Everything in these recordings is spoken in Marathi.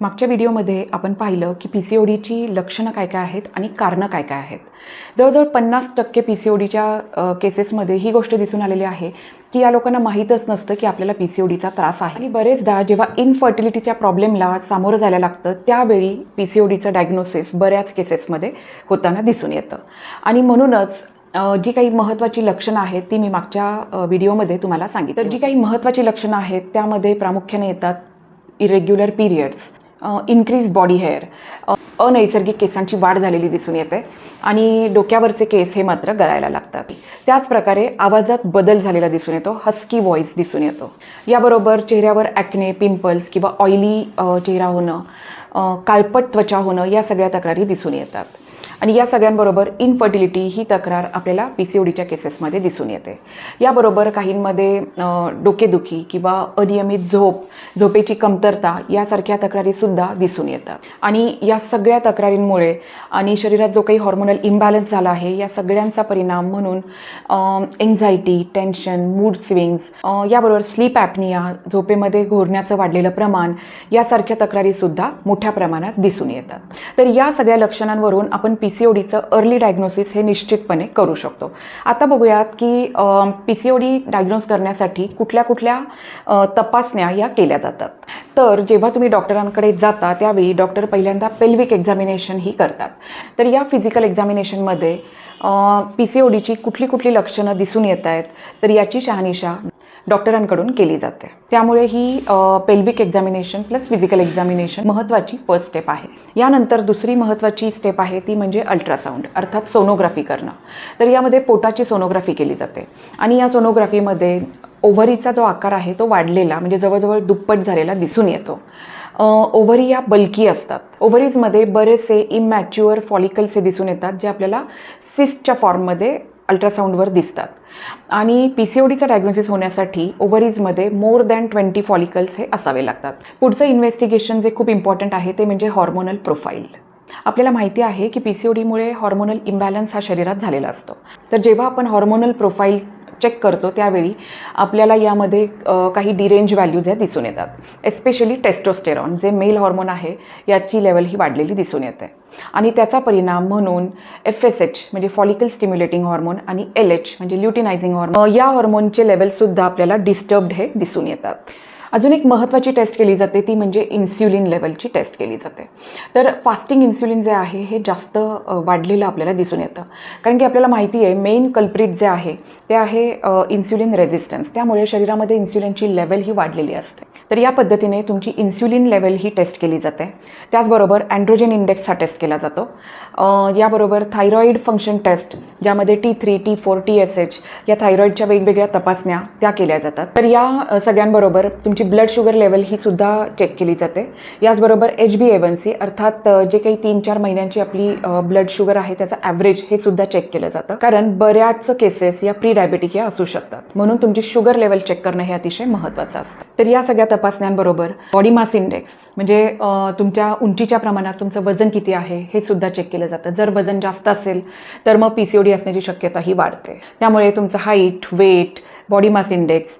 मागच्या व्हिडिओमध्ये आपण पाहिलं की पी सी ओ डीची लक्षणं काय काय आहेत आणि कारणं काय काय आहेत. जवळजवळ पन्नास टक्के पी सी ओ डीच्या केसेसमध्ये ही गोष्ट दिसून आलेली आहे की या लोकांना माहीतच नसतं की आपल्याला पी सी ओ डीचा त्रास आहे. आणि बरेचदा जेव्हा इनफर्टिलिटीच्या प्रॉब्लेमला सामोरं जायला लागतं त्यावेळी पी सी ओ डीचं डायग्नोसिस बऱ्याच केसेसमध्ये होताना दिसून येतं. आणि म्हणूनच जी काही महत्त्वाची लक्षणं आहेत ती मी मागच्या व्हिडिओमध्ये तुम्हाला सांगितलं. तर जी काही महत्त्वाची लक्षणं आहेत त्यामध्ये प्रामुख्याने येतात irregular periods increase body hair अनैसर्गिक केसांची वाढ झालेली दिसून येते आणि डोक्यावरचे केस हे मात्र गळायला लागतात. त्याचप्रकारे आवाजात बदल झालेला दिसून येतो हस्की व्हॉईस दिसून येतो. याबरोबर चेहऱ्यावर ॲक्ने पिंपल्स किंवा ऑइली चेहरा होणं काळपट त्वचा होणं या सगळ्या तक्रारी दिसून येतात. आणि या सगळ्यांबरोबर इनफर्टिलिटी ही तक्रार आपल्याला पी सी ओ डीच्या केसेसमध्ये दिसून येते. याबरोबर काहींमध्ये डोकेदुखी किंवा अनियमित झोप झोपेची कमतरता यासारख्या तक्रारीसुद्धा दिसून येतात. आणि या सगळ्या तक्रारींमुळे आणि शरीरात जो काही हॉर्मोनल इम्बॅलन्स झाला आहे या सगळ्यांचा परिणाम म्हणून एन्झायटी टेन्शन मूड स्विंग्स याबरोबर स्लीप ॲपनिया झोपेमध्ये घोरण्याचं वाढलेलं प्रमाण यासारख्या तक्रारीसुद्धा मोठ्या प्रमाणात दिसून येतात. तर या सगळ्या लक्षणांवरून आपण पी पी सी ओ डीचं अर्ली डायग्नोसिस हे निश्चितपणे करू शकतो. आता बघूयात की P C O D diagnose करण्यासाठी कुठल्या कुठल्या तपासण्या या केल्या जातात. तर जेव्हा तुम्ही डॉक्टरांकडे जाता त्यावेळी डॉक्टर पहिल्यांदा पेल्विक एक्झामिनेशन ही करतात. तर या फिजिकल एक्झामिनेशनमध्ये पी सी ओ डीची कुठली कुठली लक्षणं दिसून येत आहेत तर याची शहानिशा डॉक्टरांकडून केली जाते. त्यामुळे ही pelvic examination plus physical examination महत्त्वाची फर्स्ट स्टेप आहे. यानंतर दुसरी महत्त्वाची स्टेप आहे ती म्हणजे अल्ट्रासाऊंड अर्थात सोनोग्राफी करणं. तर यामध्ये पोटाची सोनोग्राफी केली जाते. आणि या सोनोग्राफीमध्ये ओव्हरीचा जो आकार आहे तो वाढलेला म्हणजे जवळजवळ दुप्पट झालेला दिसून येतो. ओव्हरी या बल्की असतात. ओव्हरीजमध्ये बरेचसे इमॅच्युअर फॉलिकल्स हे दिसून येतात जे आपल्याला सिस्टच्या फॉर्ममध्ये अल्ट्रासाऊंडवर दिसतात. आणि पी सी ओ डीचा डायग्नोसिस होण्यासाठी ओव्हरीजमध्ये मोर दॅन ट्वेंटी फॉलिकल्स हे असावे लागतात. पुढचं इन्व्हेस्टिगेशन जे खूप इम्पॉर्टंट आहे ते म्हणजे हॉर्मोनल प्रोफाईल आपल्याला माहिती आहे की पी सी ओ डीमुळे हॉर्मोनल इम्बॅलन्स हा शरीरात झालेला असतो. तर जेव्हा आपण हॉर्मोनल प्रोफाईल चेक करतो त्यावेळी आपल्याला यामध्ये काही डिरेंज व्हॅल्यूज ह्या दिसून येतात. एस्पेशली टेस्टोस्टेरॉन जे मेल हॉर्मोन आहे याची लेवल ही वाढलेली दिसून येते. आणि त्याचा परिणाम म्हणून एफ एस एच म्हणजे फॉलिकल स्टिम्युलेटिंग हॉर्मोन आणि एल एच म्हणजे ल्युटिनायझिंग हॉर्मोन या हॉर्मोनचे लेवलसुद्धा आपल्याला डिस्टर्ब्ड हे दिसून येतात. अजून एक महत्त्वाची टेस्ट केली जाते ती म्हणजे इन्स्युलिन लेवलची टेस्ट केली जाते. तर फास्टिंग इन्स्युलिन जे आहे हे जास्त वाढलेलं आपल्याला दिसून येतं. कारण की आपल्याला माहिती आहे मेन कल्प्रिट जे आहे ते आहे इन्स्युलिन रेझिस्टन्स त्यामुळे शरीरामध्ये इन्स्युलिनची लेवल ही वाढलेली असते. तर या पद्धतीने तुमची इन्स्युलिन लेवल ही टेस्ट केली जाते. त्याचबरोबर अँड्रोजन इंडेक्स हा टेस्ट केला जातो. याबरोबर थायरॉईड फंक्शन टेस्ट ज्यामध्ये T three T four T S H या थायरॉईडच्या वेगवेगळ्या तपासण्या त्या केल्या जातात. तर या सगळ्यांबरोबर तुमची ब्लड शुगर लेवल ही सुद्धा चेक केली जाते. याचबरोबर एच बी एवन सी अर्थात जे काही तीन चार महिन्यांची आपली ब्लड शुगर आहे त्याचं ॲव्हरेज हे सुद्धा चेक केलं जातं. कारण बऱ्याच केसेस या प्री डायबेटिक या असू शकतात. म्हणून तुमची शुगर लेवल चेक करणं हे अतिशय महत्त्वाचं असतं. तर या सगळ्या तपासण्यांबरोबर बॉडी मास इंडेक्स म्हणजे तुमच्या उंचीच्या प्रमाणात तुमचं वजन किती आहे हे सुद्धा चेक केलं जातं. जर वजन जास्त असेल तर मग पी सी ओ डी असण्याची शक्यता ही वाढते. त्यामुळे तुमचं height weight body mass index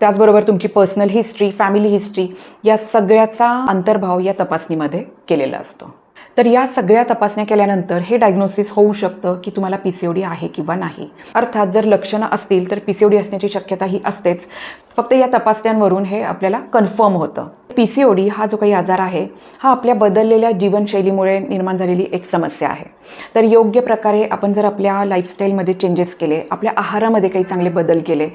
त्याचबरोबर तुमची पर्सनल हिस्ट्री फॅमिली हिस्ट्री या सगळ्याचा अंतर्भाव या तपासणीमध्ये केलेला असतो. तर या सगळ्या तपासण्या केल्यानंतर हे डायग्नोसिस होऊ शकतं की तुम्हाला पी सी ओ डी आहे किंवा नाही. अर्थात जर लक्षणं असतील तर पी सी ओ डी असण्याची शक्यता ही असतेच. फक्त या तपासण्यांवरून हे आपल्याला कन्फर्म होतं. पी सी ओ डी हा जो काही आजार आहे हा आपल्या बदललेल्या जीवनशैलीमुळे निर्माण झालेली एक समस्या आहे. तर योग्य प्रकारे आपण जर आपल्या लाईफस्टाईलमध्ये चेंजेस केले आपल्या आहारामध्ये काही चांगले बदल केले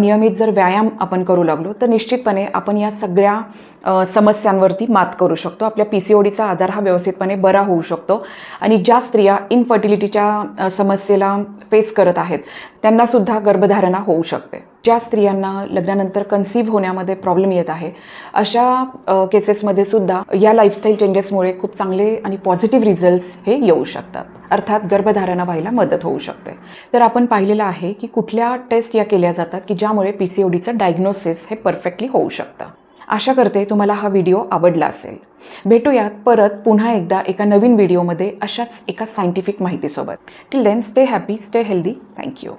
नियमित जर व्यायाम आपण करू लागलो तर निश्चितपणे आपण या सगळ्या समस्यांवरती मात करू शकतो. आपल्या पी सी ओ डीचा आजार हा व्यवस्थितपणे बरा होऊ शकतो आणि ज्या स्त्रिया इनफर्टिलिटीच्या समस्येला फेस करत आहेत त्यांनासुद्धा गर्भधारणा होऊ शकते. ज्या स्त्रियांना लग्नानंतर कन्सीव्ह होण्यामध्ये प्रॉब्लेम येत आहे अशा केसेसमध्ये सुद्धा या लाईफस्टाईल चेंजेसमुळे खूप चांगले आणि पॉझिटिव्ह रिझल्ट्स हे येऊ शकतात. अर्थात गर्भधारणा व्हायला मदत होऊ शकते. तर आपण पाहिलेलं आहे की कुठल्या टेस्ट या केल्या जातात की ज्यामुळे पी सी ओ डीचं डायग्नोसिस हे परफेक्टली होऊ शकतं. आशा करते तुम्हाला हा व्हिडिओ आवडला असेल. भेटूयात परत पुन्हा एकदा एका नवीन व्हिडिओमध्ये अशाच एका scientific माहितीसोबत. Till then stay happy stay healthy thank you